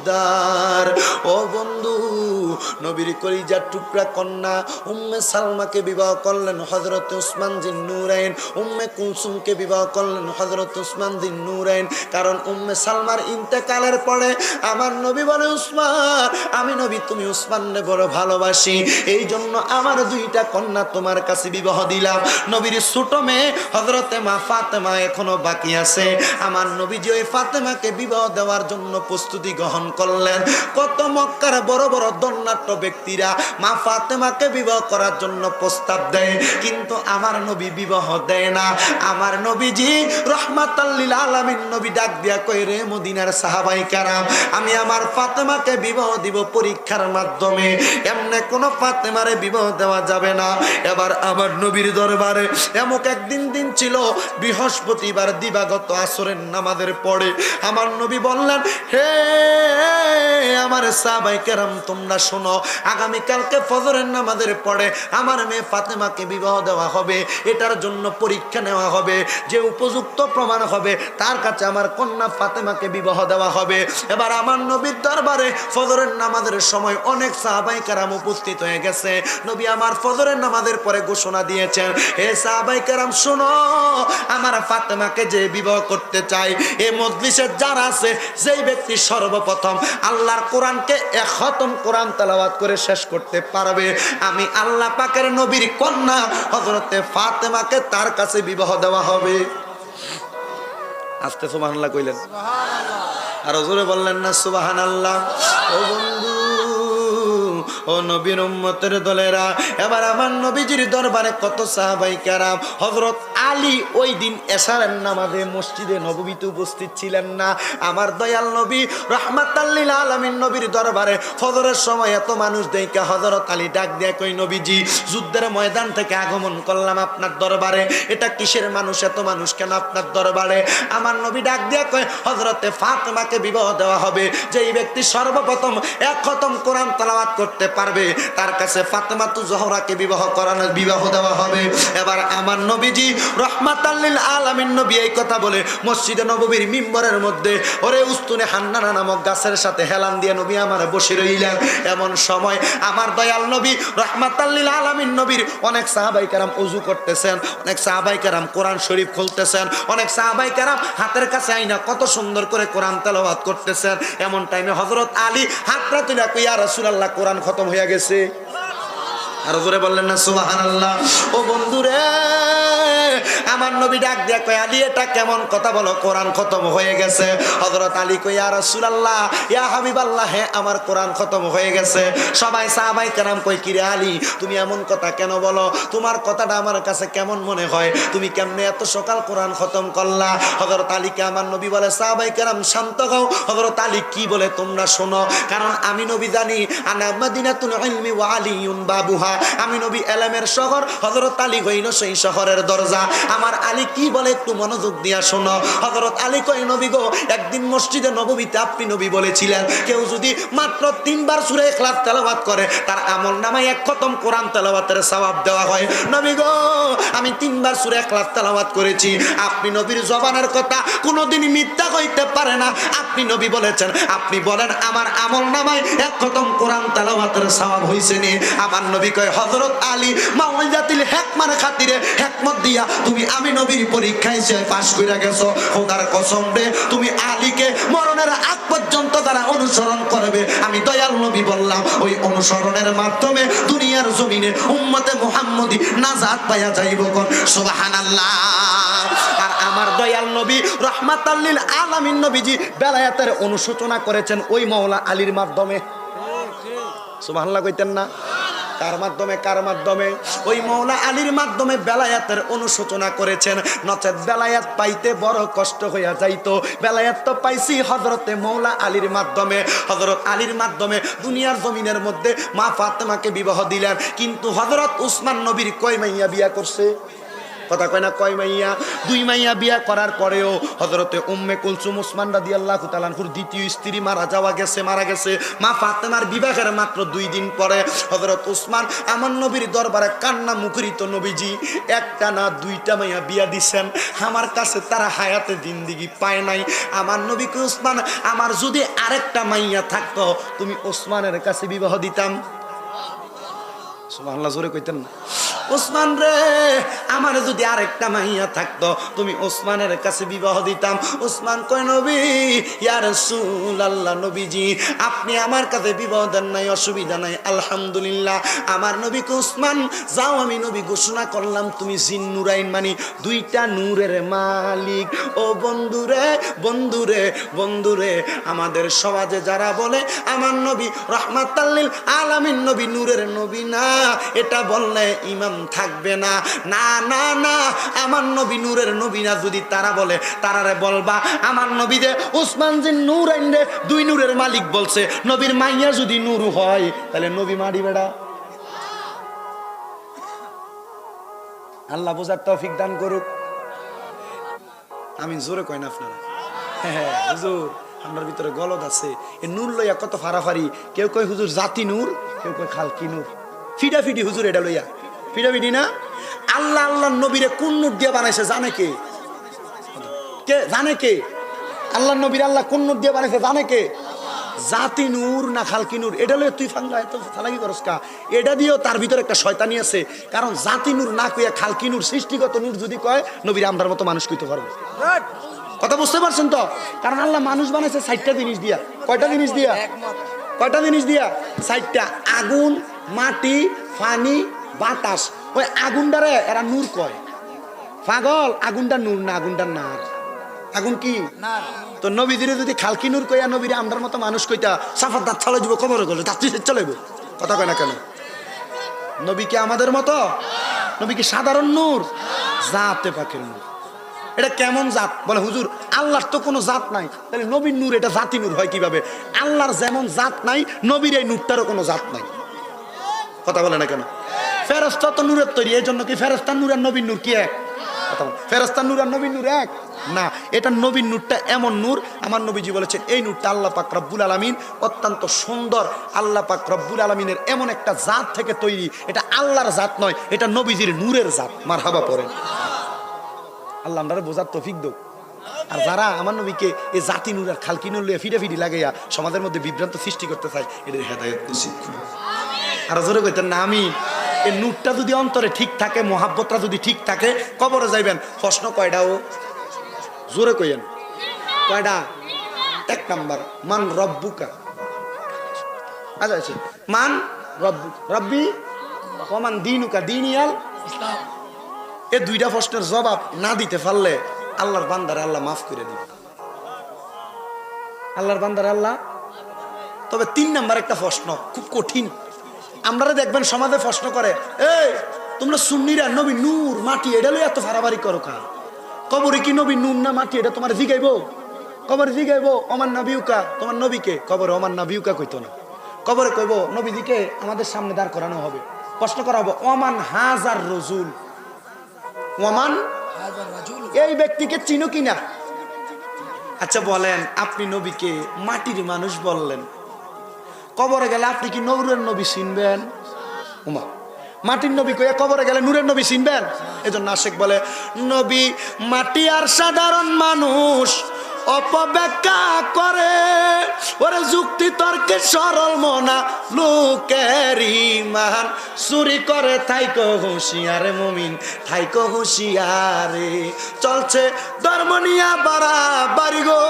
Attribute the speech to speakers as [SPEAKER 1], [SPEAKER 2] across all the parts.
[SPEAKER 1] দিদার ও বন্ধু নবীর কলিজার টুকরা কন্যা, উম্মে সালমাকে বিবাহ করলেন হজরত উসমান জিন নুরাইন, উম্মে কুলসুমকে বিবাহ করলেন হজরত উসমান জিন নুরাইন। কারণ উম্মে সালমার ইন্তেকালের পরে আমার নবী বলে, উসমান, আমি নবী, তুমি উসমানকে বড় ভালোবাসি। এই জন্য আমার দুইটা কন্যা তোমার কাছে বিবাহ দিলাম। নবীর ছোট মেয়ে হজরতে মা ফাতেমা এখনও বাকি আছে। আমার নবীজি ওই ফাতেমাকে বিবাহ দেওয়ার জন্য প্রস্তুতি গ্রহণ করলেন। কত মক্কার বড় বড় দন্নাট্য ব্যক্তিরা মা ফাতেমাকে বিবাহ করার জন্য প্রস্তাব দেয়। কিন্তু আমার নবী বিবাহ দেয় না। আমার নবীজি রহমাতাল্লিল আলামিন নবী ডাক দিয়া কই রে মদিনার সাহাবাই কারাম, আমি আমার ফাতেমাকে বিবাহ দিব পরীক্ষার মাধ্যমে। এমনি কোনো ফাতেমারে বিবাহ দেওয়া যাবে না। এবার আমার নবীর দরবারে এমক একদিন দিন ছিল, বৃহস্পতিবার দিবাগত আসরের নামাজের পরে আমার নবী বললেন, হে আমার সাহাবাই কেরাম, তোমরা শোনো আগামীকালকে ফজরের নামাজের পরে আমার মেয়ে ফাতেমাকে বিবাহ দেওয়া হবে, এটার জন্য পরীক্ষা নেওয়া হবে, যে উপযুক্ত প্রমাণ হবে, তার কাছে আমার কন্যা ফাতেমাকে বিবাহ দেওয়া হবে। এবার আমার নবীর দরবারে ফজরের নামাজের সময় অনেক সাহাবাই কারাম উপস্থিত হয়ে গেছে। নবী আমার ফজরের নামাজের পরে ঘোষণা দিয়েছেন হে সাহাবাই কারাম শোনো, আমার ফাতেমাকে যে বিবাহ করতে চাই, এ মজলিসের যারা আছে, যেই ব্যক্তি সর্বপ্রথম আল্লাহর কোরআনকে এক খতম কোরআন তালাবাত করে শেষ করতে পারবে। আমি আল্লাহ পাকের নবীর কন্যা হজরতে ফাতেমাকে তার কাছে বিবাহ দেওয়া হবে। আস্তে সুবহানাল্লাহ কইলেন। আর জোরে বললেন না সুবাহান আল্লাহ ও বন্ধু, ও নবীর উম্মতের দলেরা, এবার আমার নবীজির দরবারে কত সাহাবাই কারাম হজরত আলী ওই দিন এসারের নামাজে মসজিদে নববীতে উপস্থিত ছিলেন না। আমার দয়াল নবী রহমাতাল্লিল আলমিন নবীর দরবারে ফজরের সময় এত মানুষ দেখে হজরত আলী ডাক দিয়ে, কই নবীজি, যুদ্ধের ময়দান থেকে আগমন করলাম আপনার দরবারে। এটা কিসের মানুষ? এত মানুষ কেন আপনার দরবারে? আমার নবী ডাক দিয়ে কয় হজরতে ফাতেমাকে বিবাহ দেওয়া হবে। যেই ব্যক্তি সর্বপ্রথম এক খতম কোরআন তালাওয়াত করতে পারবে, তার কাছে ফাতেমা তু জহরাকে বিবাহ করানো, বিবাহ দেওয়া হবে। এবার আমার নবীজি রহমাতাল্লিল আলামিন নবী এই কথা বলে, মসজিদে নববীর মিম্বরের মধ্যে, ওরে উস্তুনে হান্নানা নামক গাছের সাথে হেলান দিয়ে নবী আমার বসে রইলেন। এমন সময় আমার দয়াল নবী রহমাতাল্লিল আলামিন নবীর অনেক উজু করতেছেন, অনেক কোরআন শরীফ খুলতেছেন, অনেক হাতের কাছে আইনা কত সুন্দর করে কোরআন তেলাওয়াত করতেছেন। এমন টাইমে হজরত আলী হাতটা তুলে রাসূলুল্লাহ, কোরআন খতম হয়ে গেছে। আর জোরে বললেন না, সুবহানাল্লাহ। ও বন্ধুরে আমার নবী ডাক দিয়া কয়, আলী, এটা কেমন কথা বলো? কোরআন খতম হয়ে গেছে। হযরত আলী কই ইয়া রাসূলুল্লাহ, ইয়া হাবিবাল্লাহ হ্যাঁ আমার কোরআন খতম হয়ে গেছে। সবাই সাহাবাই কেরাম কই কিরে আলী, তুমি এমন কথা কেন বলো? তোমার কথাটা আমার কাছে কেমন মনে হয়? তুমি কেমনে এত সকাল কোরআন খতম করলা? হযরত আলীকে আমার নবী বলে, সাহাবাই কেরাম, শান্ত হও। হযরত আলী কি বলে, তোমরা শোনো, কারণ আমি নবী জানি, আনা মাদিনাতুল ইলমি ওয়া আলিয়ুন বাবুহা। আমি নবী এলেমের শহর, হযরত আলী হইল সেই শহরের দরজা। আমার আলী কি বলে একটু মনোযোগ দিয়া শোনো। হযরত আলী কই নবী গো, একদিন মসজিদে নববীতে আপনি নবী বলেছিলেন। কেউ যদি মাত্র তিনবার সূরা ইখলাস তেলাওয়াত করে, তার আমল নামায় এক খতম কোরআন তেলাওয়াতের সওয়াব দেওয়া হয়। নবী গো, আমি তিনবার সূরা ইখলাস তেলাওয়াত করেছি। আপনি নবীর জবানের কথা কোনোদিন মিথ্যা হইতে পারে না। আপনি নবী বলেছেন, আপনি বলেন, আমার আমল নামায় এক খতম কোরআন তেলাওয়াতের সওয়াব হইছে নি। আমার নবী কয়, হযরত আলী মাওলাজাতিল হেকমার খাতিরে হেকমত দিয়া তুমি আমি নবীর পরীক্ষায় সে পাশ কইরা গেছো, খোদার কসম রে, তুমি আলীকে মরণের আগ পর্যন্ত তারা অনুসরণ করবে, আমি দয়াল নবী বললাম, ওই অনুসরণের মাধ্যমে দুনিয়ার জমিনে উম্মতে মুহাম্মদি নাজাত পাইয়া যাইব কোন? সুবহানাল্লাহ। আর আমার দয়াল নবী রহমাতাল্লিল আলামিন নবীজি বেলায়াতের অনুশোচনা করেছেন ওই মৌলা আলীর মাধ্যমে। সুবহানাল্লাহ কইতেন না? কার মাধ্যমে কার মাধ্যমে? ওই মৌলা আলীর মাধ্যমে বেলায়াতের অনুশোচনা করেছেন। নচেত বেলায়াত পাইতে বড় কষ্ট হইয়া যাইত। বেলায়াত তো পাইছি হজরতে মৌলা আলীর মাধ্যমে। হজরত আলীর মাধ্যমে দুনিয়ার জমিনের মধ্যে মা ফাতেমাকে বিবাহ দিলেন। কিন্তু হজরত উসমান নবীর কয় মাইয়া বিয়া করছে? কথা কয় না, কয় মাইয়া? দুই মাইয়া বিয়া করার পরেও হজরতে উম্মে কুলসুম উসমান রাদি আল্লাহ তালানহুর দ্বিতীয় স্ত্রী মারা যাওয়া গেছে, মারা গেছে। মা ফাতেমার বিবাহের মাত্র দুই দিন পরে হজরত উসমান আমার নবীর দরবারে কান্না মুখরিত নবীজি, একটা না দুইটা মাইয়া বিয়া দিছেন। আমার কাছে তারা হায়াতে জিন্দিগি পায় নাই। আমার নবীকে উসমান, আমার যদি আরেকটা মাইয়া থাকতো, তুমি ওসমানের কাছে বিবাহ দিতাম। সুবহানাল্লাহ, জোরে কইতেন না। ওসমান রে, আমার যদি আরেকটা মাইয়া থাকতো, তুমি ওসমানের কাছে বিবাহ দিতাম। ওসমান কয়, নবী, ইয়া রাসূলুল্লাহ, নবীজি, আপনি আমার কাছে বিবাহ দেন নাই, অসুবিধা নাই, আলহামদুলিল্লাহ। আমার নবীকে ওসমান, যাও আমি নবী ঘোষণা করলাম, তুমি জিন নুরাইন মানি, দুইটা নূরের মালিক। ও বন্ধুরে বন্ধুরে বন্ধুরে, আমাদের সমাজে যারা বলে, আমার নবী রহমাতাল্লিল আলামিন, নবী নূরের নবী না, এটা বললে ইমাম থাকবে না। না না না, আমার নবী নূরের নবী না যদি তারা বলে, তারারে বলবা, আমার নবী দে উসমান যে নূর আইনে দুই নূরের মালিক বলছে, নবীর মাইয়া যদি নূর হয়, তাহলে নবী মারি বেড়া। আল্লাহ বোঝার তৌফিক দান করুক। আমি জোরে কই না আপনারা। হ্যাঁ হুজুর আপনার ভিতরে গলদ আছে। এ নূর লইয়া কত ফারাফারি। কেউ কয় হুজুর জাতি নূর, কেউ কয় খালকি নূর। ফিডা ফিডি হুজুর এটা লইয়া। ফিডি না? আল্লাহ আল্লাহ নবীরে কোন নূর দিয়ে বানাইছে জানে কে? কে? জানে কে? আল্লাহ নবীর আল্লাহ কোন নূর দিয়ে বানাইছে জানে কে? জাতি নূর না খালকি নূর? এটা তুই ফাঙ্গা এত ফালাকি করস কা? এটা দিয়েও তার ভিতরে একটা শয়তানি আছে। কারণ জাতি নূর না কইয়া খালকি নূর সৃষ্টিগত নূর যদি কয় নবীর আমরার মতো মানুষ কইতে পারব। কথা বুঝতে পারছেন তো? কারণ আল্লাহ মানুষ বানাইছে ষাটটা জিনিস দিয়া। কয়টা জিনিস দিয়া? কয়টা জিনিস দিয়া? ষাটটা। আগুন মাটি পানি বাতাস। ওই আগুনটারে এরা নূর কয়। পাগল আগুনটা নূর না আগুনটা নার আগুন কি? তো নবীদের যদি খালকি নূর কইয়া নবীরে আমরার মতো মানুষ কইতা সাফার দাঁত ছাড়া যাব কবর গেলে দাঁত চলে কথা কয় না কেন? নবী কি আমাদের মতো? নবী কি সাধারণ নূর? জাতে পাখির নূর। এটা কেমন জাত? বলে হুজুর আল্লাহর তো কোনো জাত নাই। তাহলে নবীর নূর এটা জাতি নূর হয় কীভাবে? আল্লাহর যেমন জাত নাই নবীর এই নূরটারও কোনো জাত নাই। কথা বলে না কেন? ফেরস্তা তো নূরের তৈরি, এই জন্য কি ফেরস্তার নূর আর নবীর নূর কি এক। ফেরেস্তার নূর আর নবীর নূর এক না, এটা নবীর নূরটা এমন নূর, আমার নবীজি বলেছেন, এই নূরটা আল্লাহ পাক রব্বুল আলমিন অত্যন্ত সুন্দর, আল্লাহ পাক রব্বুল আলমিনের এমন একটা জাত থেকে তৈরি, এটা আল্লাহর জাত নয়, এটা নবীজির নূরের জাত মার হাবা পড়েন আল্লাহ আমরা বোঝার তফিক দোক আর যারা আমার নবীকে এই জাতি নূর আর খালকি নূর লইয়া ফিরে ফিরি লাগাইয়া সমাজের মধ্যে বিভ্রান্ত সৃষ্টি করতে চায়, এদের হেদায়ত নসিব। আর জোরে কইতেন না আমি এই নূরটা যদি অন্তরে ঠিক থাকে, মহাব্বতটা যদি ঠিক থাকে, কবরে যাইবেন। প্রশ্ন কয়টা ও? জোরে কইয়েন। কয়টা এক নাম্বার, মান রব্বুকা। আচ্ছা আচ্ছা। মান রব্বু, রব্বি? কমান দিনুকা দিন ইয়াল এ দুইটা প্রশ্নের জবাব না দিতে পারলে আল্লাহর বান্দারে আল্লাহ মাফ করে দিবে। আল্লাহর বান্দারে আল্লাহ? তবে তিন নাম্বার একটা প্রশ্ন, খুব কঠিন। আমরা দেখবেন সমাজে প্রশ্ন করে এই তোমরা সুন্নিরা নবী নূর মাটি এটা লই এত ফারাবারি করো কা? কবরে কি নবী নূর না মাটি এটা তোমার জিগাইব? কবরে জিগাইব অমান নবিউকা তোমার নবীকে? কবরে অমান নবিউকা কইতো না। কবরে কইব নবীদিকে আমাদের সামনে দাঁড় করানো হবে। প্রশ্ন করা হবে অমান হাজার রজুল? ওমান এই ব্যক্তিকে চিনো কিনা? আচ্ছা বলেন আপনি নবীকে মাটির মানুষ বললেন। কবরে গেলে আপনি কি নৌরের নবী চিনবেন? উমা, মাটির নবী কইয়া কবরে গেলে নূরের নবী চিনবেন? এজন্য আশেক বলে, নবী মাটি আর সাধারণ মানুষ অপব্যাখ্যা করে। ওরে যুক্তি তর্কে সরল মনা, লোকের ইমান। চুরি করে থাইকো হুঁশিয়ারে মমিন থাইকো হুঁশিয়ারে। চলছে ধর্ম নিয়া বাড়া বাড়ি গো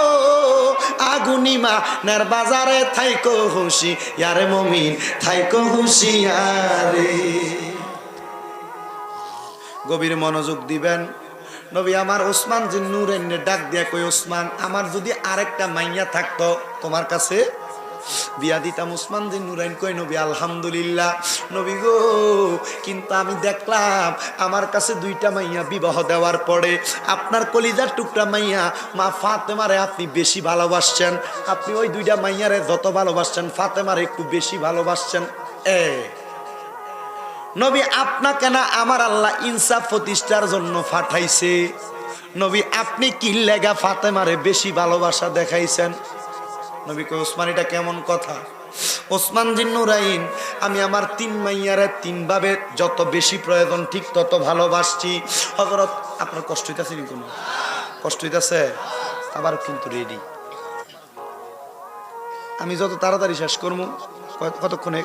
[SPEAKER 1] আগুনিমা নের বাজারে থাইকো হুঁশি ইয়ারে মমিন থাইকো হুঁশিয়ারে। গভীর মনোযোগ দিবেন। নবী আমার ওসমান যে নূরের ডাক দিয়া কই ওসমান, আমার যদি আরেকটা মাইয়া থাকতো, তোমার কাছে? বিয়া দিতাম, ওসমান যে নুরাইন কই নবী, আলহামদুলিল্লাহ। নবী গো, কিন্তু আমি দেখলাম আমার কাছে দুইটা মাইয়া বিবাহ দেওয়ার পরে আপনার কলিজার টুকরা মাইয়া, মা ফাতেমারে আপনি বেশি ভালোবাসছেন। আপনি ওই দুইটা মাইয়ারে যত ভালোবাসছেন, ফাতেমারে একটু বেশি ভালোবাসছেন। এ নবী আপনাকে না আমার আল্লাহ ইনসাফ প্রতিষ্ঠার জন্য পাঠাইছে নবী, আপনি কি লেগা ফাতেমারে বেশি ভালোবাসা দেখাইছেন? নবী কই ওসমান, এটা কেমন কথা? ওসমান জিন্নুরাইন আমি আমার তিন মাইয়ারে তিন ভাবে যত বেশি প্রয়োজন ঠিক তত ভালোবাসছি। হজরত আপনার কষ্ট হইতাছে নি কোনো? কষ্ট হইতাছে? আবার কিন্তু রেডি আমি যত তাড়াতাড়ি শেষ করব কতক্ষণে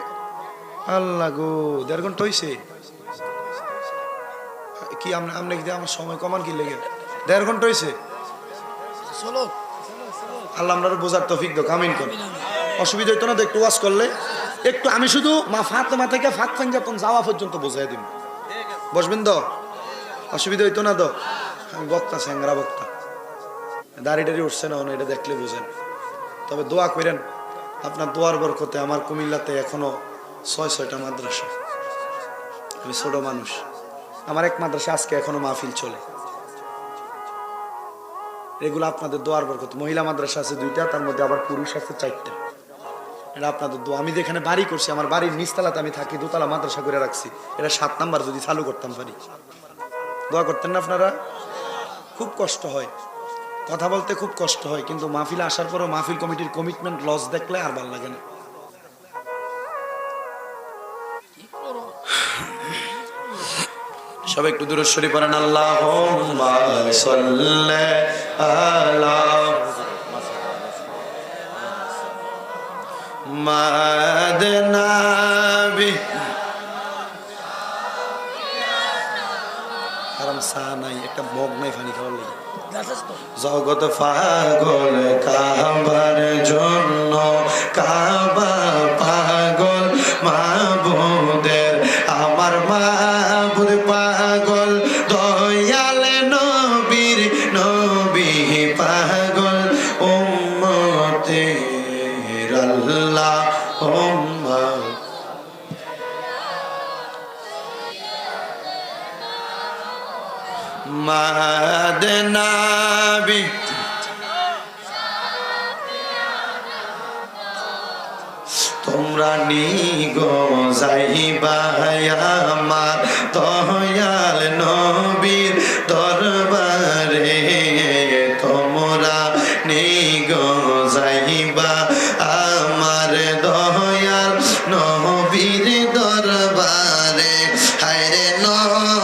[SPEAKER 1] আল্লাহ গো দেড় ঘণ্টা হইছে। কি আপনি আপনি কি আমার সময় কমান কি লেগে? দেড় ঘণ্টা হইছে। আল্লাহ আমরা বোঝার তফিক দো কামিন কর। অসুবিধা হইতো না তো একটু ওয়াশ করলে। একটু আমি শুধু মা ফাতেমা থেকে ফাত ফাঞ্জাতন যাওয়া পর্যন্ত বোঝাই দিব বসবেন তো? অসুবিধা হইতো না তো? আমি বক্তা স্যাংরা বক্তা। দাড়ি টাড়ি উঠছে না এটা দেখলে বুঝেন। তবে দোয়া করেন আপনার দোয়ার বরকতে আমার কুমিল্লাতে এখনও ছয়, ছয়টা মাদ্রাসা। আমি ছোট মানুষ। আমার এক মাদ্রাসা আজকে এখনও মাহফিল চলে। এগুলো আপনাদের দোয়ার বরকত। মহিলা মাদ্রাসা আছে দুইটা, তার মধ্যে আবার পুরুষ আছে চারটা। এটা আপনাদের দোয়া। আমি যেখানে বাড়ি করছি, আমার বাড়ির নিচতলাতে আমি থাকি, দোতলা মাদ্রাসা করে রাখছি। এটা সাত নাম্বার, যদি চালু করতাম পারি দোয়া করতেন না আপনারা? খুব কষ্ট হয়। কথা বলতে খুব কষ্ট হয়, কিন্তু মাহফিলে আসার পরেও মাহফিল কমিটির কমিটমেন্ট লস দেখলে আর ভালো লাগে না। সবাই একটু দূরে সরি পড়েন। আল্লাহ মাদনাবি আরাম সা নাই একটা মগ নাই ফানি খাওয়ার লাগে। জগত ফাগল কাবার Allah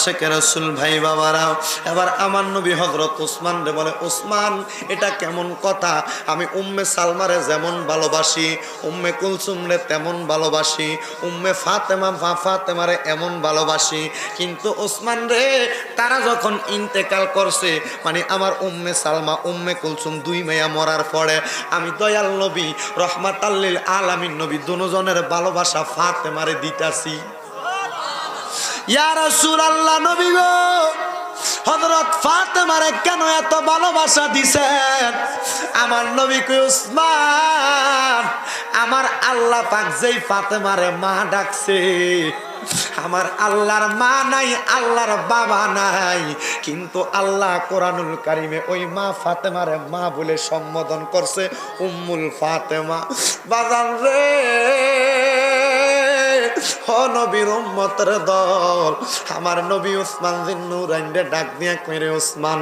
[SPEAKER 1] আশেখ রসুল ভাই বাবারাও এবার আমার নবী হজরত ওসমান রে বলে, ওসমান, এটা কেমন কথা? আমি উম্মে সালমারে যেমন ভালোবাসি, উম্মে কুলসুম রে তেমন ভালোবাসি, উম্মে ফাতেমা ফা ফাতেমারে এমন ভালোবাসি। কিন্তু ওসমান রে, তারা যখন ইন্তেকাল করছে মানে আমার উম্মে সালমা, উম্মে কুলসুম দুই মেয়া মরার পরে, আমি দয়াল নবী রহমাত আল্লিল আলামিন নবী, দুজনের ভালোবাসা ফাতেমারে দিতাছি। রাসূলুল্লাহ, নবী গো। কেন এত ভালোবাসা আমার আমার আল্লাহ পাক যেই ফাতেমারে মা ডাকছে, আমার আল্লাহর মা নাই, আল্লাহর বাবা নাই। কিন্তু আল্লাহ কোরআনুল কারিমে ওই মা ফাতেমারে মা বলে সম্বোধন করছে, উম্মুল ফাতেমা। বাজান রে নবীর উম্মতের দল। আমার নবী উসমান জিন্নুরাইন্ডে ডাক দিয়া কইরে, উসমান,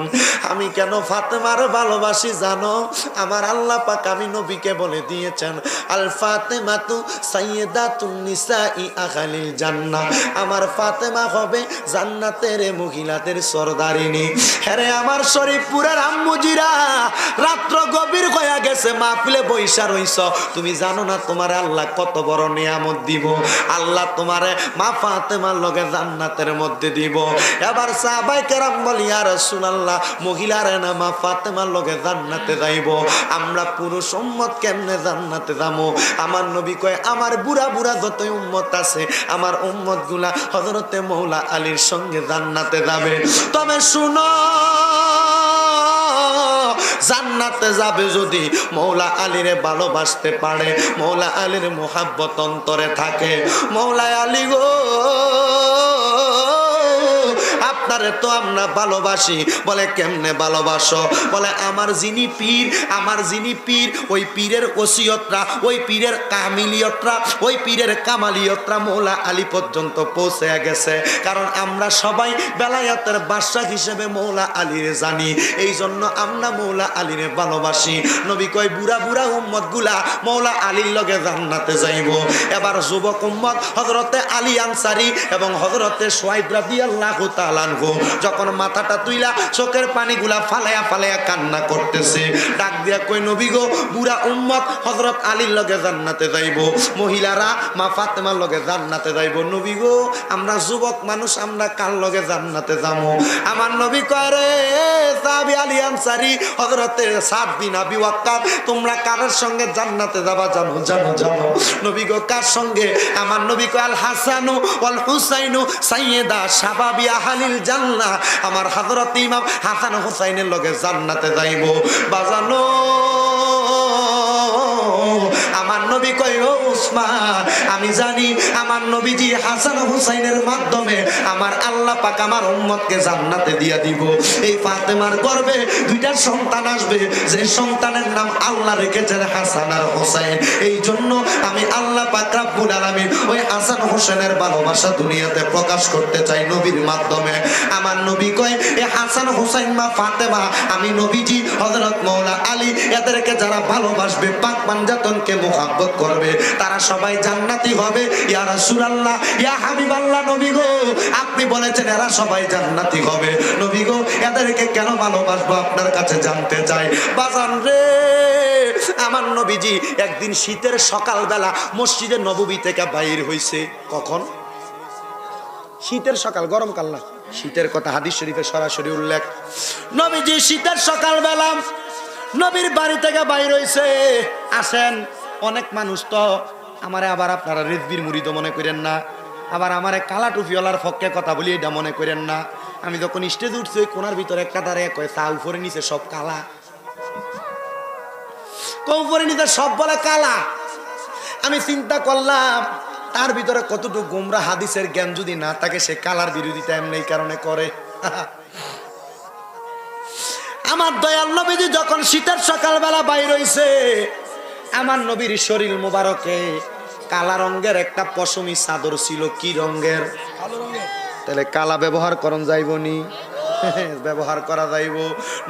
[SPEAKER 1] আমি কেন ফাতেমার ভালোবাসি জানো? আমার আল্লাহ পাক আমি নবীকে বলে দিয়েছেন, আল ফাতেমাতু সাইয়্যিদাতুন নিসাই আখালিল জান্নাহ। আমার ফাতেমা হবে জান্নাতের মহিলাদের সরদারিনী। হ্যাঁ আমার শরীফপুরের আম্মুজিরা, রাত্র গভীর হয়ে গেছে, মাহফিলে বৈশা রইছ। তুমি জানো না তোমার আল্লাহ কত বড় নিয়ামত দিব? আল্লাহ তোমারে মা ফাতেমার লগে জান্নাতের মধ্যে দিব। এবার সাহাবাই কেরাম বলি আর রাসূলুল্লাহ, মহিলারে না মা ফাতেমার লগে জান্নাতে যাইব। আমরা পুরুষ উম্মত, কেমনে জান্নাতে যাব? আমার নবী কয়, আমার বুড়া বুড়া যত উম্মত আছে, আমার উম্মতগুলা হজরতে মৌলা আলীর সঙ্গে জান্নাতে যাবে। তবে শুনো জান্নাতে যাবে যদি মৌলা আলীরে ভালোবাসতে পারে। মৌলা আলীর মোহাব্বত অন্তরে থাকে। মৌলা আলী গো। আপনারে তো আমরা ভালোবাসি। বলে, কেমনে ভালোবাসো? বলে, আমার যিনি পীর, আমার যিনি পীর, ওই পীরের ওসিয়তরা, ওই পীরের কামিলিয়তরা, ওই পীরের কামালিয়তরা মৌলা আলী পর্যন্ত পৌঁছে গেছে। কারণ আমরা সবাই বেলায়াতের বাদশাহ হিসেবে মৌলা আলীরে জানি। এই জন্য আমরা মৌলা আলীরে ভালোবাসি। নবী কয়, বুড়া বুড়া উম্মতগুলা মৌলা আলীর লগে জান্নাতে যাইব। এবার যুবক উম্মত হজরতে আলী আনসারি এবং হজরতে সোয়াইব রাদিয়াল্লাহু তাআলা যখন মাথাটা তুইলা, চোখের পানিগুলা ফালায়া ফালায়া কান্না করতেছে। ডাক দিয়া কই নবী গো, বুড়া উম্মত হযরত আলীর লগে জান্নাতে যাইব। মহিলারা মা ফাতেমার লগে জান্নাতে যাইব। নবী গো, আমরা যুবক মানুষ, আমরা কার লগে জান্নাতে যাব আমার নবী কয়, রে আলী আনসারী, হযরতে সাদ বিন আবি তোমরা কার সঙ্গে জান্নাতে যাবা? জানো জানো জানো। নবী গো, কার সঙ্গে? আমার নবী কয় হাসানু ওয়াল হুসাইনু সাইয়্যিদা শাবাবি আহলিল জান্নাহ আমার হাজরত ইমাম হাসান হুসাইনের লগে জান্নাতে যাইব। বাজানো। আমার নবী কই ও উসমান, আমি জানি আমার নবীজি হাসান হুসাইনের মাধ্যমে আমার আল্লাহ পাক আমার উম্মতকে জান্নাতে দিয়া দিব। এই ফাতেমার গর্ভে দুইটা সন্তান আসবে, যে সন্তানের নাম আল্লাহ রেখেছেন হাসান আর হোসেন এই জন্য আমি আল্লাহ পাক রাব্বুল আলামিন ওই হাসান হোসেনের ভালোবাসা দুনিয়াতে প্রকাশ করতে চাই নবীর মাধ্যমে। আমার নবী কয়, এ হাসান হোসেন মা ফাতেমা, আমি নবীজি হযরত মাওলা আলী, এদেরকে যারা ভালোবাসবে, পাক পাঞ্জাতনকে মোহাব্বত করবে। তারা সবাই জান্নাতি হবে। ইয়া রাসূলুল্লাহ, ইয়া হাবিবাল্লাহ, নবী গো। আপনি বলেছেন এরা সবাই জান্নাতি হবে। নবী গো, এদেরকে কেন ভালোবাসবো? আপনার কাছে জানতে চাই। বাজান রে, আমার নবীজি একদিন শীতের সকালবেলা মসজিদে নববী থেকে বাইর হইছে। কখন? শীতের সকাল গরমকাল না? শীতের কথা হাদিস শরীফে সরাসরি উল্লেখ। নবীজি শীতের সকালবেলা নবীর বাড়ি থেকে বাইর হইছে। আসেন অনেক মানুষ তো আমারে আবার আপনারা রেজবির মুড়ি তো মনে করেন না। আবার আমারে কালা টুপিওয়ালার ফককে কথা বলি এটা মনে করেন না। আমি যখন স্টেজ উঠছি, ওই কোনার ভিতরে একটা দাঁড়িয়ে কয় চা উপরে নিচে সব কালা। উপরে নিচে সব বলে কালা। আমি চিন্তা করলাম, তার ভিতরে কতটুকু গোমরা হাদিসের জ্ঞান যদি না থাকে, সে কালার বিরোধিতা এমনি কারণে করে। আমার দয়াল নবীজি যখন শীতের সকালবেলা বাইর হইছে আমার নবীর শরীর মোবারকে কালা রঙের একটা পশমি চাদর ছিল কি রঙের? তাহলে কালা ব্যবহার করন যাইবনি। ব্যবহার করা যাইব।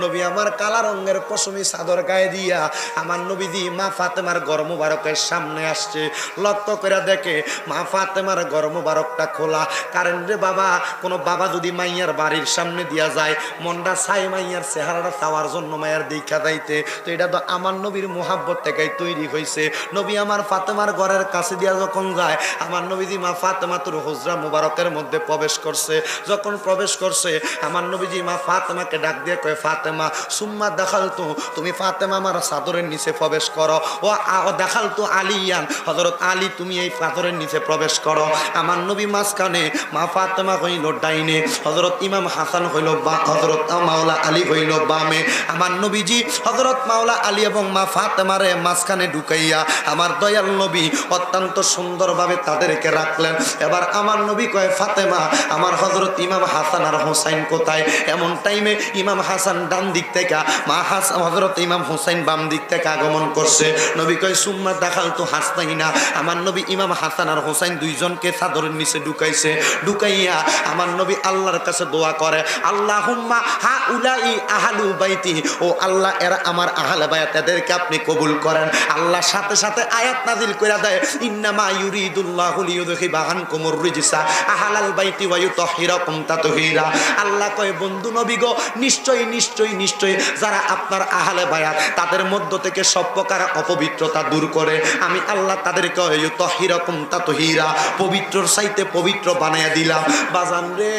[SPEAKER 1] নবী আমার কালা রঙের পশমি চাদর গায়ে দিয়া আমার নবীজি মা ফাতেমার গরম বারকের সামনে আসছে। লক্ষ্য করে দেখে মা ফাতেমার গরম বারকটা খোলা। কারণ রে বাবা, কোনো বাবা যদি মাইয়ার বাড়ির সামনে দিয়া যায়, মনটা ছাই মাইয়ার চেহারাটা চাওয়ার জন্য মায়ের দেখা যাইতে। তো এটা তো আমার নবীর মোহাব্বত থেকেই তৈরি হয়েছে নবী আমার ফাতেমার ঘরের কাছে দিয়া যখন যায়, আমার নবীজি মা ফাতেমা তোর হুজরা মুবারকের মধ্যে প্রবেশ করছে। যখন প্রবেশ করছে, আমার নবীজি, মা ফাতেমাকে ডাক দিয়ে কয়, ফাতেমা, সুম্মা দেখাল তো তুমি ফাতেমা আমার চাদরের নিচে প্রবেশ করো। ও দেখাল তো আলিয়ান হজরত আলী, তুমি এই পাথরের নিচে প্রবেশ করো। আমার নবী মাঝখানে মা ফাতেমা হইল ডাইনে হজরত ইমাম হাসান হইল বা হজরত মাওলা আলী হইল বামে। আমার নবীজি হজরত মাওলা আলী এবং মা ফাতেমারে মাঝখানে ঢুকাইয়া আমার দয়াল নবী অত্যন্ত সুন্দরভাবে তাদেরকে রাখলেন। এবার আমার নবী কয়, ফাতেমা, আমার হজরত ইমাম হাসান আর হোসাইন কোথায়? এমন টাইমে ইমাম হাসান ডান দিক থেকে, মা হাসান হজরত ইমাম হোসাইন বাম দিক থেকে আগমন করছে। নবী কয়, সুম্মা দেখাল তো হাসতাই না আমার নবী ইমাম হাসান আর হোসাইন দুইজনকে চাদরের নিচে ঢুকাইছে। ঢুকাইয়া আমার নবী আল্লাহর কাছে দোয়া করে আল্লাহ হুম্মা হা উলাই আহালু বাইতি। ও আল্লাহ, এরা আমার আহাল বায়াত, এদেরকে আপনি কবুল করেন। আল্লাহ সাথে সাথে আয়াত নাজিল করে দেয়, ইন্নামা ইউরিদুল্লাহু লিয়ুযহিবা আনকুমুর রিজসা। আহালাল বাইতি ওয়া ইউতাহিরাকুম তাতহীরা। আল্লাহ কয় বন্ধু নবী গো, নিশ্চয়ই নিশ্চয়ই নিশ্চয়ই যারা আপনার আহালে বায়াত, তাদের মধ্য থেকে সব প্রকার অপবিত্রতা দূর করে। আমি আল্লাহ তাদেরকে তহিরকম তা তহিরা পবিত্রর সাইতে পবিত্র বানাইয়া দিলাম। বাজান রে,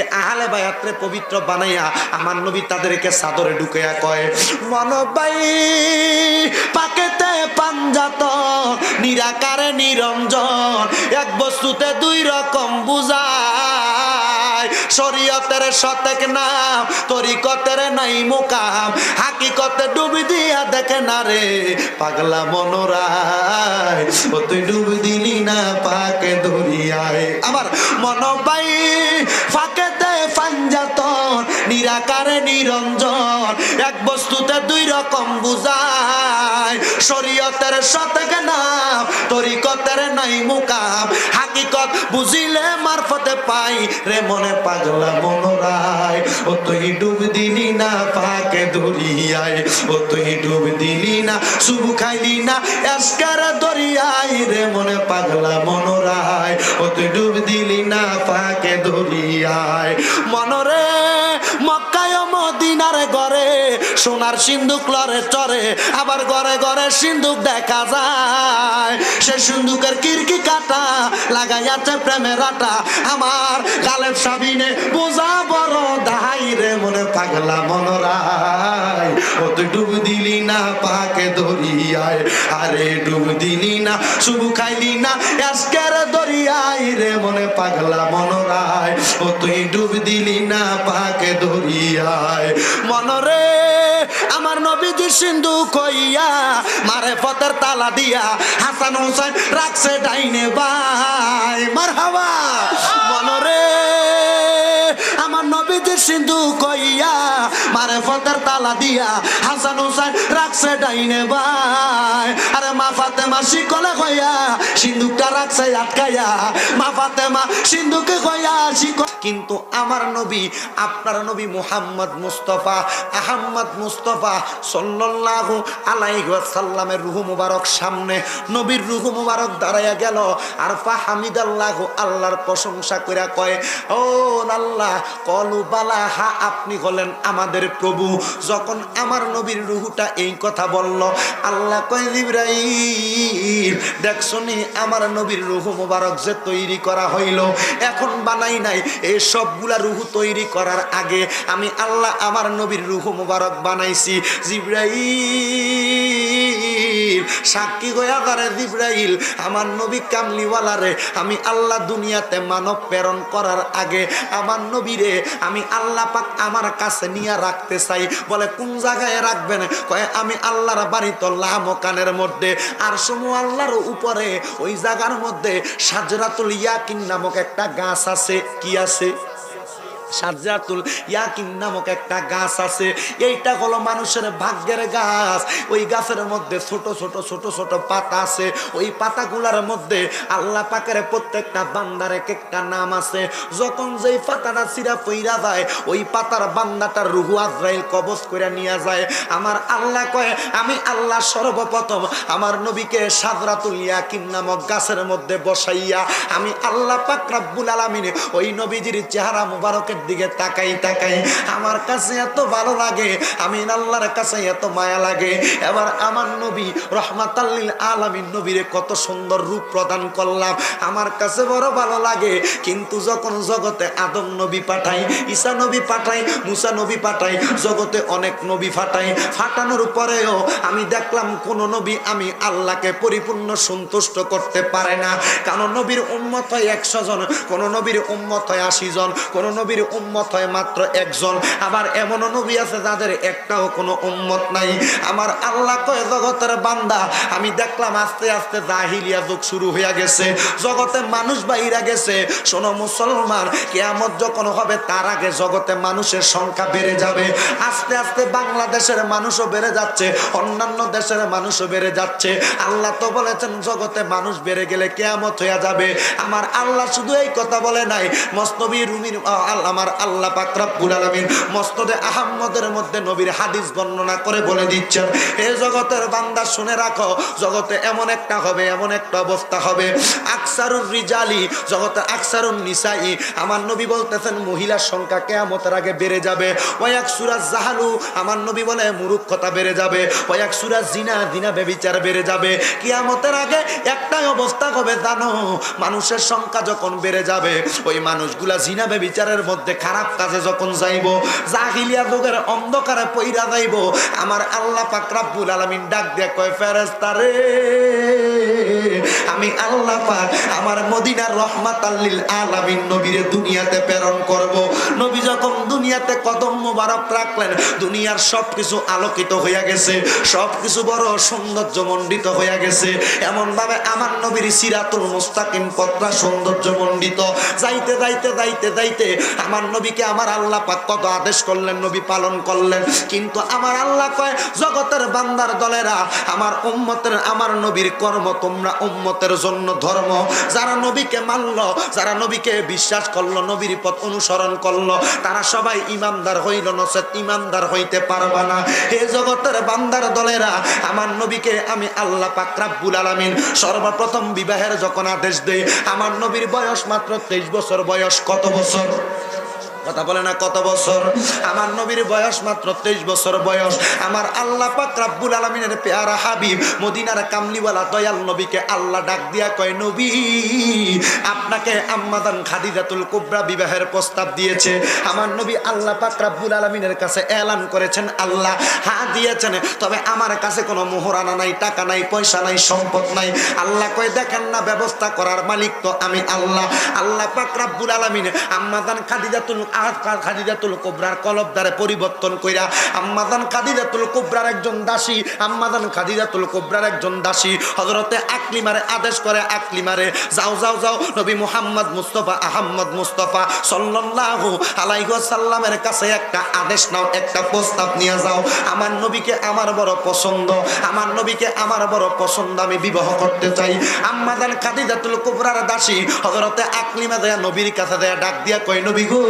[SPEAKER 1] এ আহালে বায়াতরে পবিত্র বানাইয়া আমার নবী তাদেরকে সাদরে ঢুকাইয়া কয় মনবাই পাকেতে পাঞ্জাত নিরাকারে নিরঞ্জন, এক বস্তুতে দুই রকম বুঝায় শরীয়তের শতেক নাম, তরিকতের নাই মুকাম। হাকিকতে ডুবি দিয়া দেখে না রে, পাগলা মনোরায়। ও তুই ডুবি দিলি না পাকে ধরিয়ায়। আমার মনোবাই ফাঁকেতে পাঞ্জাতন নিরাকারে নিরঞ্জন। এক বস্তুতে দুই রকম বুঝায় শরীয়তের শতক নাম তরিকতের নাই মুকাম। হাকিকত বুঝিলে মারফতে পাই, রে মনে পাগলা মনোরায়। ও তুই ডুব দিলি না পাকে দরিয়ায়, ও তুই ডুব দিলি না শুভ খাইলি না এসকার দরিয়ায়, রে মনে পাগলা মনোরায়। ও তুই ডুব দিলি না পাকে দরিয়ায়। মনরে সোনার সিন্ধুক লরে চরে, আবার ঘরে ঘরে সিন্ধুক দেখা যায়। সে সিন্ধুকের কিরকি কাটা, লাগাইয়াছে প্রেমের আটা। আমার গালের সাবিনে বোঝা বড় দাহাই রে মনে পাগলা মনরায়। ও তুই ডুব দিলি না পাকে দরিয়ায়, আরে ডুব দিলি না শুভ খাইলি না আজকের দরিয়ায় রে মনে পাগলা মনরায়। ও তুই ডুব দিলি না পাকে দরিয়ায়। মনরে আমার নবীজি সিন্ধু কইয়া মারে পথের তালা দিয়া হাসান হোসেন রাখছে ডাইনে বাই। মার হাওয়া মনরে আমার নবীজি সিন্ধু কইয়া মারে ফতের তালা দিয়া হাসান হুসাইন রাখছে ডাইনে ভাই আরে মা ফাতেমা শিকলে কইয়া সিন্ধুকটা রাখছে আটকাইয়া। মা ফাতেমা সিন্ধুকে কইয়া শিক কিন্তু আমার নবী, আপনার নবী মুহাম্মদ মুস্তফা, আহম্মদ মুস্তফা সাল্লাল্লাহু আলাইহি ওয়াসাল্লামের রুহু মুবারক সামনে নবীর রুহু মুবারক দাঁড়াইয়া গেল। আর ফাহামিদাল্লাহ আল্লাহর প্রশংসা কইরা কয়, ও আল্লাহ, কলু বালা হা আপনি হলেন আমাদের প্রভু, যখন আমার নবীর রুহুটা এই কথা বলল, আল্লাহ কয়, ইব্রাহিম দেখছনি আমার নবীর রুহু মুবারক যে তৈরি করা হইল, এখন বানাই নাই। এই সবগুলা রুহু তৈরি করার আগে আমি আল্লাহ আমার নবীর রুহু মুবারক বানাইছি। জিব্রাইল সাক্ষী গয়া করে জিব্রাইল, আমার নবী কামলিওয়ালারে, আমি আল্লাহ দুনিয়াতে মানব প্রেরণ করার আগে আমার নবীরে আমি আল্লাহ পাক আমার কাছে নিয়ে রাখতে চাই। বলে, কোন জায়গায় রাখবেন? কয়, আমি আল্লাহর বাড়ি তো লামকানের মধ্যে, আর সমু আল্লাহর উপরে, ওই জায়গার মধ্যে সাজরাতুল ইয়াকিন নামক একটা গাছ আছে, কি আছে? সাজাতুল ইয়াকিন নামক একটা গাছ আছে। এইটা হলো মানুষের ভাগ্যের গাছ। ওই গাছের মধ্যে ছোট ছোট ছোট ছোট পাতা আছে। ওই পাতাগুলার মধ্যে আল্লাহ পাকের প্রত্যেকটা বান্দার এক একটা নাম আছে। যখন যেই পাতাটা চিরা পইরা যায়, ওই পাতার বান্দাটার রুহু আজরাইল কবজ করে নিয়ে যায়। আমার আল্লাহ কয়, আমি আল্লাহ সর্বপ্রথম আমার নবীকে সাদরাতুল ইয়াকিন নামক গাছের মধ্যে বসাইয়া, আমি আল্লাহ পাক রাব্বুল আলামিন ওই নবীজির চেহারা মুবারকের দিকে তাকাই তাকাই। আমার কাছে এত ভালো লাগে, আমি আল্লাহর কাছে এত মায়া লাগে। এবার আমার নবী রহমাতাল্লিল আলামিন নবীরে কত সুন্দর রূপ প্রদান করলাম। আমার কাছে বড় ভালো লাগে, কিন্তু যখন জগতে আদম নবী পাঠাই, ঈসা নবী পাঠাই, মুসা নবী পাঠাই, জগতে অনেক নবী ফাটাই, ফাটানোর পরেও আমি দেখলাম কোন নবী আমি আল্লাহকে পরিপূর্ণ সন্তুষ্ট করতে পারে না। কারণ নবীর উম্মত হয় একশো জন, কোন নবীর উম্মত হয় আশি জন, কোন নবীর উম্মত হয় মাত্র একজন। আবার এমনও নবী আছে যাদের একটাও কোনো উম্মত নাই। আমার আল্লাহ কয়, জগতের বান্দা, আমি দেখলাম আস্তে আস্তে জাহিলিয়া যুগ শুরু হয়ে গেছে। জগতে মানুষ বাইরা গেছে। শোনো মুসলমান, কেয়ামত যখন হবে, তার আগে জগতে মানুষের সংখ্যা বেড়ে যাবে। আস্তে আস্তে বাংলাদেশের মানুষও বেড়ে যাচ্ছে, অন্যান্য দেশের মানুষও বেড়ে যাচ্ছে। আল্লাহ তো বলেছেন, জগতে মানুষ বেড়ে গেলে কেয়ামত হয়ে যাবে। আমার আল্লাহ শুধু এই কথা বলে নাই। মস্তবি রুমির আল্লামা আমার আল্লাহ পাক রব্বুল আলামিন মস্তদে আহম্মদের মধ্যে নবীর হাদিস বর্ণনা করে বলে দিচ্ছেন, হে জগতের বান্দা, শুনে রাখো, জগতে এমন একটা হবে, এমন একটা অবস্থা হবে। আকসারুর রিজালি, জগতে আকসারুন নিসাই, আমার নবী বলতেছেন, মহিলার সংখ্যা কেয়ামতের আগে বেড়ে যাবে। ওয়াক সুরাজ জাহালু, আমার নবী বলে মুরুক্ষতা বেড়ে যাবে। ওয়াক সুরাজ জিনা দিনা বেবিচার বেড়ে যাবে। কিয়ামতের আগে একটাই অবস্থা হবে, জানো, মানুষের সংখ্যা যখন বেড়ে যাবে, ওই মানুষগুলা জিনা বেবিচারের মধ্যে খারাপ কাজে যখন যাইব জাহিলিয়া যুগের অন্ধকারে পইরা যাইব, আমার আল্লাহ পাক রাব্বুল আলামিন ডাক দিয়ে কয়, ফেরেশতা রে, আমি আল্লাহ পাক আমার মদিনার রহমাত আল্লিল আলামিন নবীরে দুনিয়াতে প্রেরণ করব। নবী যখন দুনিয়াতে কদম মোবারক রাখলেন, দুনিয়ার সব কিছু আলোকিত হইয়া গেছে সব কিছু বড় সৌন্দর্য মণ্ডিত হইয়া গেছে। এমন ভাবে আমার নবীর সিরাতুল মুস্তাকিম পত্রা সৌন্দর্য মণ্ডিত। যাইতে যাইতে যাইতে যাইতে আমার নবীকে আমার আল্লাহ পাক কত আদেশ করলেন, নবী পালন করলেন। কিন্তু আমার আল্লাহ কয়, জগতের বান্দার দলেরা, আমার উম্মতের, আমার নবীর কর্ম তোমরা উম্মতের জন্য ধর্ম। যারা নবীকে মানল, যারা নবীকে বিশ্বাস করল, নবীর পথ অনুসরণ করল, তারা সবাই ইমানদার হইল নসেত ইমানদার হইতে পারবা না। হে জগতের বান্দার দলেরা, আমার নবীকে আমি আল্লাহ পাক রাব্বুল আলামিন সর্বপ্রথম বিবাহের যখন আদেশ দেয় আমার নবীর বয়স মাত্র তেইশ বছর। বয়স কত বছর? কথা বলে না কত বছর? আমার নবীর বয়স মাত্র তেইশ বছর বয়স। আমার আল্লাহ পাক রাব্বুল আলমিনের পেয়ারা হাবিব, মদিনার কামলিওয়ালা দয়াল নবীকে আল্লাহ ডাক দিয়া কয়, নবী, আপনাকে আম্মাদান খাদিজাতুল কুবরা বিবাহের প্রস্তাব দিয়েছে। আমার নবী আল্লাহ পাক রাব্বুল আলমিনের কাছে এলান করেছেন, আল্লাহ, হা দিয়েছেন, তবে আমার কাছে কোনো মোহরানা নাই, টাকা নাই, পয়সা নাই, সম্পদ নাই। আল্লাহ কয়, দেখেন না, ব্যবস্থা করার মালিক তো আমি আল্লাহ। আল্লাহ পাক রাব্বুল আলমিন আম্মাদান খাদিজাতুল খাদিজাতুল কুবরার কলবদারে পরিবর্তন কইরা আম্মাদান খাদিজাতুল কুবরার একজন দাসী আম্মাদান খাদিজাতুল কুবরার একজন দাসী। হযরতে আকলিমারে আদেশ করে আকলিমারে, যাও যাও যাও, নবী মুহাম্মদ মুস্তাফা, আহম্মদ মুস্তাফা সাল্লাল্লাহু আলাইহি ওয়াসাল্লামের কাছে একটা আদেশ নাও, একটা প্রস্তাব নিয়ে যাও। আমার নবীকে আমার বড় পছন্দ, আমার নবীকে আমার বড় পছন্দ আমি বিবাহ করতে চাই। আম্মাদান খাদিজাতুল কুবরার দাসী হযরতে আকলিমা দেয়া নবীর কাছে দেয়া ডাক দিয়া কই নবী গো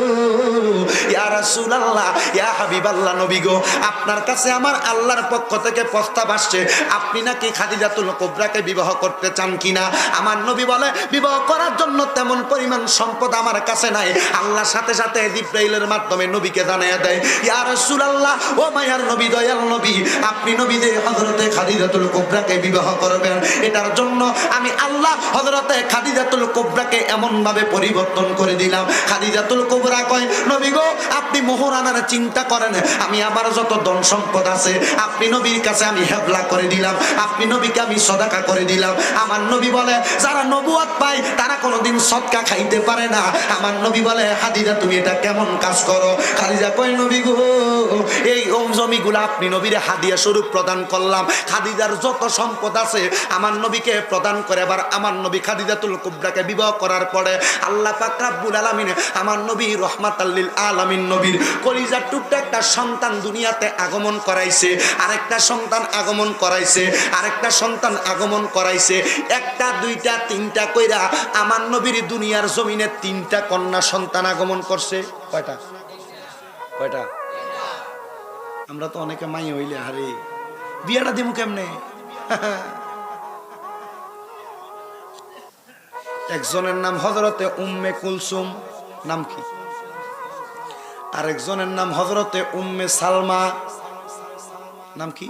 [SPEAKER 1] আপনার কাছে আমার আল্লাহর পক্ষ থেকে প্রস্তাব আসছে, আপনি নাকি বিবাহ করতে চান কিনা? আমার নবী বলে, বিবাহ করার জন্য তেমন পরিমাণ সম্পদ আমার কাছে নাই। আল্লাহর সাথে সাথে মাধ্যমে নবীকে দেয় ও নবী, দয়াল নবী, আপনি বিবাহ করবেন, এটার জন্য আমি আল্লাহ এমন ভাবে পরিবর্তন করে দিলাম। খাদিজাতুল কুবরা কয় নবী গো, আপনি মোহরানার চিন্তা করেন। আমি আমার যত ধন সম্পদ আছে, আপনি নবীর কাছে আমি হেবলা করে দিলাম। আপনি নবীকে আমি সদাকা করে দিলাম। আমার নবী বলে, যারা নবুয়াত পায়, তারা কোনোদিন সদকা খাইতে পারে না। আমার নবী বলে, হাদিজা, তুমি এটা কেমন কাজ করো? খাদিজা কয়, নবী গো, এই ওম জমিগুলো আপনি নবীরে হাদিয়া স্বরূপ প্রদান করলাম। খাদিজার যত সম্পদ আছে, আমার নবীকে প্রদান করে আবার আমার নবী খাদিজাতুল কুবরাকে বিবাহ করার পরে আল্লাহ পাক রাব্বুল আলামিন আমার নবী রহমাত আল্লিল আলামিন নবীর কলিজার টুকটা একটা সন্তান দুনিয়াতে আগমন করাইছে, আরেকটা সন্তান আগমন করাইছে, আরেকটা সন্তান আগমন করাইছে, একটা, দুইটা, তিনটা কইরা আমার নবীর দুনিয়ার জমিনে তিনটা কন্যা সন্তান আগমন করছে। কয়টা? কয়টা? আমরা তো অনেকে মাই হইলে হারে বিয়াটা দিমু কেমনে? একজনের নাম হজরতে উম্মে কুলসুম, নাম কি? আরেকজনের নাম হজরতে উম্মে সালমা। নাম কি?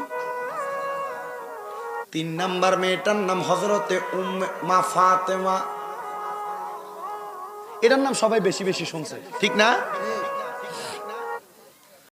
[SPEAKER 1] তিন নাম্বার মেয়েটার নাম হজরতে উম্মে মা ফাতেমা। এটার নাম সবাই বেশি বেশি শুনছে, ঠিক না?